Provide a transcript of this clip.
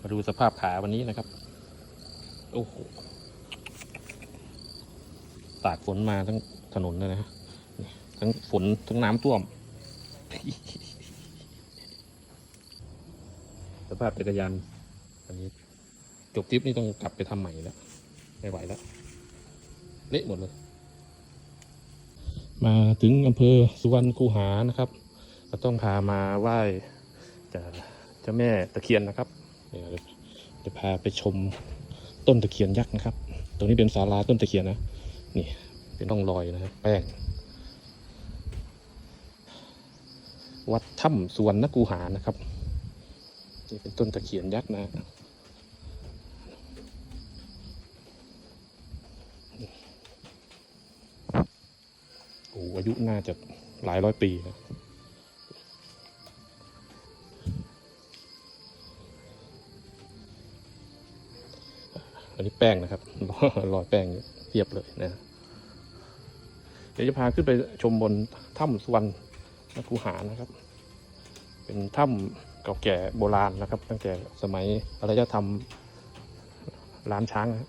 มาดูสภาพขาวันนี้นะครับ โอ้โหตากฝนมาทั้งถนนเลยนะ ทั้งฝนทั้งน้ำท่วม สภาพจักรยานอันนี้ จบทริปนี่ต้องกลับไปทำใหม่แล้ว ไม่ไหวแล้ว เละหมดเลย มาถึงอำเภอสุวรรณคูหานะครับ ก็ต้องพามาไหว้จ้า เจ้าแม่ตะเคียนนะครับ เดี๋ยวจะพาไปชมต้นตะเคียนยักษ์นะครับ ตรงนี้เป็นศาลาต้นตะเคียนนะ นี่เป็นร่องรอยนะครับแป้ง วัดถ้ำสวรรณคูหานะครับ นี่เป็นต้นตะเคียนยักษ์นะโอ้อายุน่าจะหลายร้อยปีนะ อันนี้แป้งนะครับรอยแป้งเทียบเลยนะเดี๋ยวจะพาขึ้นไปชมบนถ้ำสุวรรณคูหานะครับ เป็นถ้ำเก่าแก่โบราณนะครับ ตั้งแต่สมัยอารยธรรมล้านช้างนะ